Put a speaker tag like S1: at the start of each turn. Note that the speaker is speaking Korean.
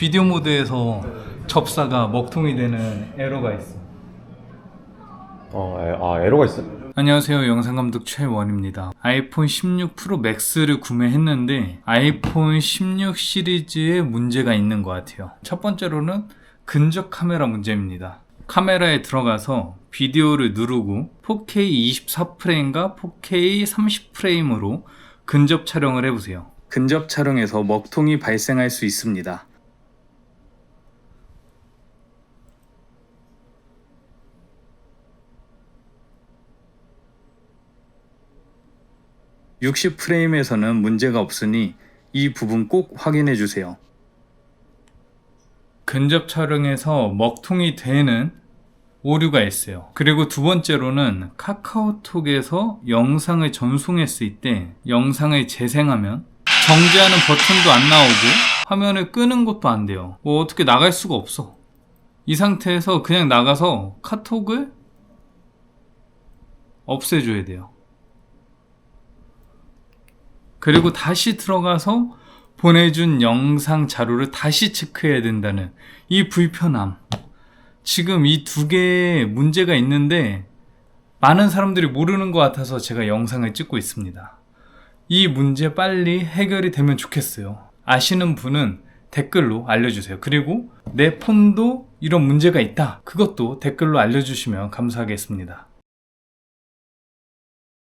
S1: 비디오 모드에서 접사가 먹통이 되는 에러가 있어.
S2: 어, 에, 아 에러가 있어?
S1: 안녕하세요. 영상감독 최원입니다. 아이폰 16 프로 맥스를 구매했는데 아이폰 16 시리즈에 문제가 있는 것 같아요. 첫 번째로는 근접 카메라 문제입니다. 카메라에 들어가서 비디오를 누르고 4K 24프레임과 4K 30프레임으로 근접 촬영을 해보세요. 근접 촬영에서 먹통이 발생할 수 있습니다. (60 프레임에서는) 문제가 없으니 이 부분 꼭 확인해 주세요. 근접 촬영에서 먹통이 되는 오류가 있어요. 그리고 두 번째로는 카카오톡에서 영상을 전송했을 때 영상을 재생하면 정지하는 버튼도 안 나오고 화면을 끄는 것도 안 돼요. 뭐 어떻게 나갈 수가 없어. 이 상태에서 그냥 나가서 카톡을 없애줘야 돼요. 그리고 다시 들어가서 보내준 영상 자료를 다시 체크해야 된다는 이 불편함. 지금 이 두 개의 문제가 있는데 많은 사람들이 모르는 것 같아서 제가 영상을 찍고 있습니다. 이 문제 빨리 해결이 되면 좋겠어요. 아시는 분은 댓글로 알려주세요. 그리고 내 폰도 이런 문제가 있다. 그것도 댓글로 알려주시면 감사하겠습니다.